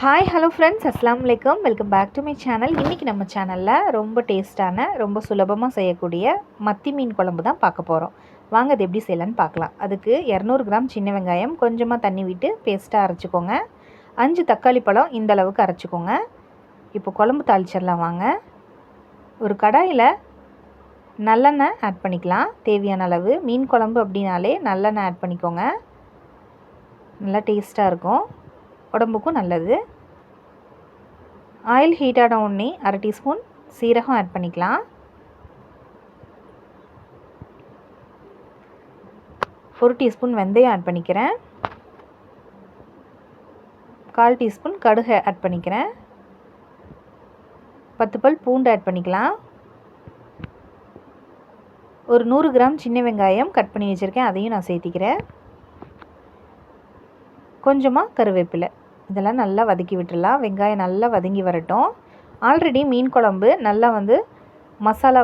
Hi hello friends அஸ்லாம் வலைக்கம் welcome back to my channel இன்றைக்கி நம்ம சேனலில் ரொம்ப டேஸ்ட்டான ரொம்ப சுலபமாக செய்யக்கூடிய மத்தி மீன் குழம்பு தான் பார்க்க போகிறோம் வாங்க அது எப்படி செய்யலான்னு பார்க்கலாம். அதுக்கு இரநூறு கிராம் சின்ன வெங்காயம் கொஞ்சமாக தண்ணி விட்டு பேஸ்ட்டாக அரைச்சிக்கோங்க. அஞ்சு தக்காளி பழம் இந்த அளவுக்கு அரைச்சிக்கோங்க. இப்போ குழம்பு தாளிச்சிடலாம் வாங்க. ஒரு கடாயில் நல்லெண்ணெய் ஆட் பண்ணிக்கலாம். தேவையான அளவு மீன் குழம்பு அப்படின்னாலே நல்லெண்ணெய் ஆட் பண்ணிக்கோங்க. நல்லா டேஸ்ட்டாக இருக்கும். உடம்புக்கும் நல்லது. ஆயில் ஹீட் ஆன உடனே அரை டீஸ்பூன் சீரகம் ஆட் பண்ணிக்கலாம். ஒரு டீஸ்பூன் வெந்தயம் ஆட் பண்ணிக்கிறேன். கால் டீஸ்பூன் கடுகு ஆட் பண்ணிக்கிறேன். பத்து பல் பூண்டு ஆட் பண்ணிக்கலாம். ஒரு நூறு கிராம் சின்ன வெங்காயம் கட் பண்ணி வச்சுருக்கேன் அதையும் நான் சேர்த்திக்கிறேன். கொஞ்சமாக கருவேப்பிலை. இதெல்லாம் நல்லா வதக்கி விட்டுடலாம். வெங்காயம் நல்லா வதங்கி வரட்டும். ஆல்ரெடி மீன் குழம்பு நல்லா வந்து மசாலா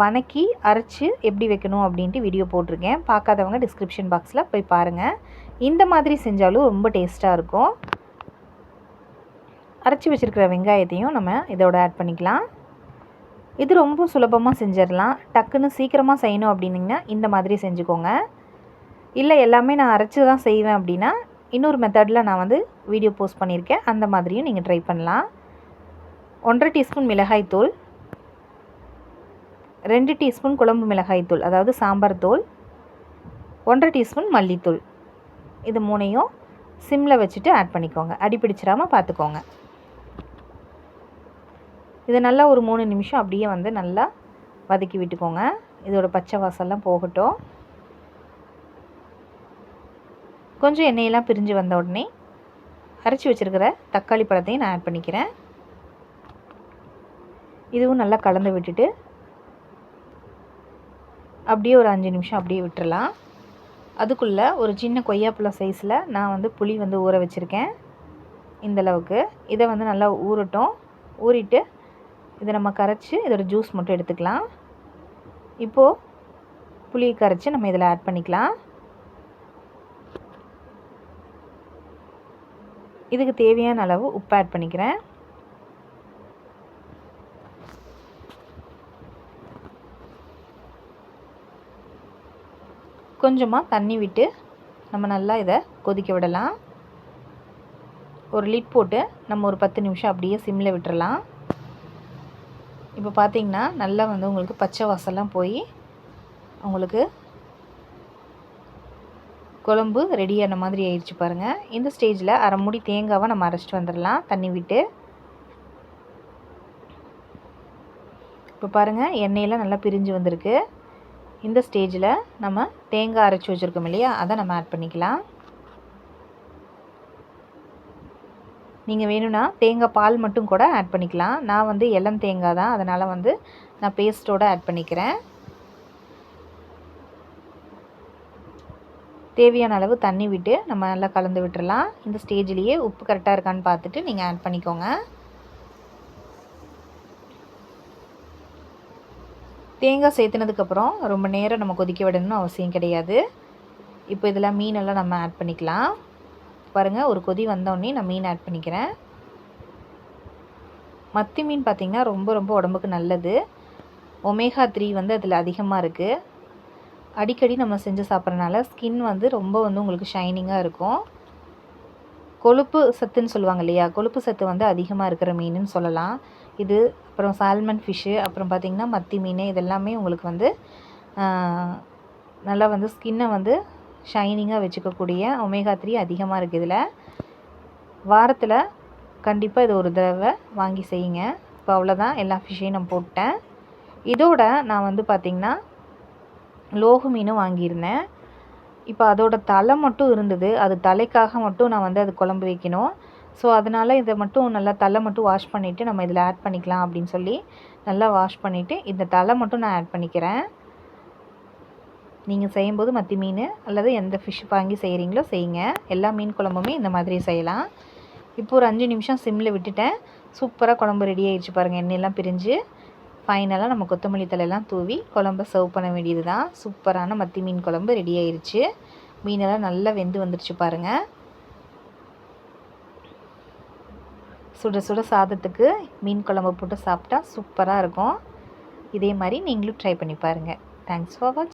வணக்கி அரைச்சி எப்படி வைக்கணும் அப்படின்ட்டு வீடியோ போட்டிருக்கேன். பார்க்காதவங்க டிஸ்கிரிப்ஷன் பாக்ஸில் போய் பாருங்கள் இந்த மாதிரி செஞ்சாலும் ரொம்ப டேஸ்ட்டாக இருக்கும். அரைச்சி வச்சுருக்கிற வெங்காயத்தையும் நம்ம இதோட ஆட் பண்ணிக்கலாம். இது ரொம்ப சுலபமாக செஞ்சிடலாம். டக்குன்னு சீக்கிரமாக செய்யணும் அப்படின்னிங்கன்னா இந்த மாதிரி செஞ்சுக்கோங்க. இல்லை எல்லாமே நான் அரைச்சி தான் செய்வேன் அப்படின்னா இன்னொரு மெத்தடில் நான் வந்து வீடியோ போஸ்ட் பண்ணியிருக்கேன். அந்த மாதிரியும் நீங்கள் ட்ரை பண்ணலாம். ஒன்றரை டீஸ்பூன் மிளகாய்த்தூள் ரெண்டு டீஸ்பூன் குழம்பு மிளகாய்த்தூள் அதாவது சாம்பார் தூள். ஒன்றரை டீஸ்பூன் மல்லித்தூள். இது மூணையும் சிம்மில் வச்சுட்டு ஆட் பண்ணிக்கோங்க. அடி பிடிச்சிடாமல் பார்த்துக்கோங்க இது நல்லா ஒரு மூணு நிமிஷம் அப்படியே வந்து நல்லா வதக்கி விட்டுக்கோங்க. இதோட பச்சை வாசல்லாம் போகட்டும். கொஞ்சம் எண்ணெயெல்லாம் பிரிஞ்சு வந்த உடனே அரைச்சி வச்சுருக்கிற தக்காளி பழத்தையும் நான் ஆட் பண்ணிக்கிறேன். இதுவும் நல்லா கலந்து விட்டுட்டு அப்படியே ஒரு அஞ்சு நிமிஷம் அப்படியே விட்டுறலாம். அதுக்குள்ளே ஒரு சின்ன கொய்யாப்பழம் சைஸில் நான் வந்து புளி வந்து ஊற வச்சுருக்கேன். இந்தளவுக்கு இதை வந்து நல்லா ஊறட்டும். ஊறிட்டு இதை நம்ம கரைச்சி இதோட ஜூஸ் மட்டும் எடுத்துக்கலாம். இப்போது புளியை கரைச்சி நம்ம இதில் ஆட் பண்ணிக்கலாம். இதுக்கு தேவையான அளவு உப்பு ஆட் பண்ணிக்கிறேன். கொஞ்சமாக தண்ணி விட்டு நம்ம நல்லா இதை கொதிக்க விடலாம். ஒரு லிட் போட்டு நம்ம ஒரு பத்து நிமிஷம் அப்படியே சிம்மில் விட்டுறலாம். இப்போ பார்த்திங்கன்னா நல்லா வந்து உங்களுக்கு பச்சை வாசல்லாம் போய் உங்களுக்கு குழம்பு ரெடியான மாதிரி ஆயிடுச்சு பாருங்கள் இந்த ஸ்டேஜில் அரை மூடி தேங்காவை நம்ம அரைச்சிட்டு வந்துடலாம். தண்ணி விட்டு. இப்போ பாருங்கள் எண்ணெயெல்லாம் நல்லா பிரிஞ்சு வந்திருக்கு. இந்த ஸ்டேஜில் நம்ம தேங்காய் அரைச்சி வச்சுருக்கோம் இல்லையா? அதை நம்ம ஆட் பண்ணிக்கலாம். நீங்கள் வேணும்னா தேங்காய் பால் மட்டும் கூட ஆட் பண்ணிக்கலாம். நான் வந்து இளம் தேங்காய் தான். அதனால் வந்து நான் பேஸ்ட்டோடு ஆட் பண்ணிக்கிறேன். தேவையான அளவு தண்ணி விட்டு நம்ம நல்லா கலந்து விட்டுறலாம். இந்த ஸ்டேஜ்லேயே உப்பு கரெக்டாக இருக்கான்னு பார்த்துட்டு நீங்கள் ஆட் பண்ணிக்கோங்க. தேங்காய் சேர்த்துனதுக்கப்புறம் ரொம்ப நேரம் நம்ம கொதிக்க விடணும்னு அவசியம் கிடையாது. இப்போ இதில் மீனெல்லாம் நம்ம ஆட் பண்ணிக்கலாம். பாருங்கள் ஒரு கொதி வந்தோடனே நான் மீன் ஆட் பண்ணிக்கிறேன். மத்தி மீன் பார்த்திங்கன்னா ரொம்ப ரொம்ப உடம்புக்கு நல்லது. ஒமேகா த்ரீ வந்து அதில் அதிகமாக இருக்குது அடிக்கடி நம்ம செஞ்சு சாப்பிட்றனால ஸ்கின் வந்து ரொம்ப வந்து உங்களுக்கு ஷைனிங்காக இருக்கும். கொழுப்பு சத்துன்னு சொல்லுவாங்க இல்லையா? கொழுப்பு சத்து வந்து அதிகமாக இருக்கிற மீனுன்னு சொல்லலாம். இது அப்புறம் சால்மன் ஃபிஷ்ஷு அப்புறம் பார்த்திங்கன்னா மத்தி மீன் இதெல்லாமே உங்களுக்கு வந்து நல்லா வந்து ஸ்கின்னை வந்து ஷைனிங்காக வச்சுக்கக்கூடிய ஒமேகா த்ரீ அதிகமாக இருக்குது இதில். வாரத்தில் கண்டிப்பாக இது ஒரு தடவை வாங்கி செய்யுங்க. இப்போ அவ்வளோதான் எல்லா ஃபிஷ்ஷையும் நான் போட்டேன். இதோட நான் வந்து பார்த்திங்கன்னா லோகு மீனும் வாங்கியிருந்தேன். இப்போ அதோடய தலை மட்டும் இருந்தது. அது தலைக்காக மட்டும் நான் வந்து அது குழம்பு வைக்கணும். ஸோ அதனால் இதை மட்டும் நல்லா தலை மட்டும் வாஷ் பண்ணிவிட்டு நம்ம இதில் ஆட் பண்ணிக்கலாம் அப்படின்னு சொல்லி நல்லா வாஷ் பண்ணிவிட்டு இந்த தலை மட்டும் நான் ஆட் பண்ணிக்கிறேன். நீங்கள் செய்யும்போது மத்தி மீன் அல்லது எந்த ஃபிஷ் வாங்கி செய்கிறீங்களோ செய்யுங்க. எல்லா மீன் குழம்புமே இந்த மாதிரி செய்யலாம். இப்போ ஒரு அஞ்சு நிமிஷம் சிம்மில் விட்டுட்டேன். சூப்பராக குழம்பு ரெடி ஆகிடுச்சு பாருங்கள் எண்ணெயெல்லாம் பிரிஞ்சு. ஃபைனலாக நம்ம கொத்தமல்லி தலையெல்லாம் தூவி குழம்ப சர்வ் பண்ண வேண்டியது தான் சூப்பரான மத்தி மீன் குழம்பு ரெடி ஆயிடுச்சு மீனெல்லாம் நல்லா வெந்து வந்துடுச்சு பாருங்கள் சுட சுட சாதத்துக்கு மீன் குழம்பு போட்டு சாப்பிட்டா சூப்பராக இருக்கும். இதே மாதிரி நீங்களும் ட்ரை பண்ணி பாருங்கள் தேங்க்ஸ் ஃபார் வாட்ச்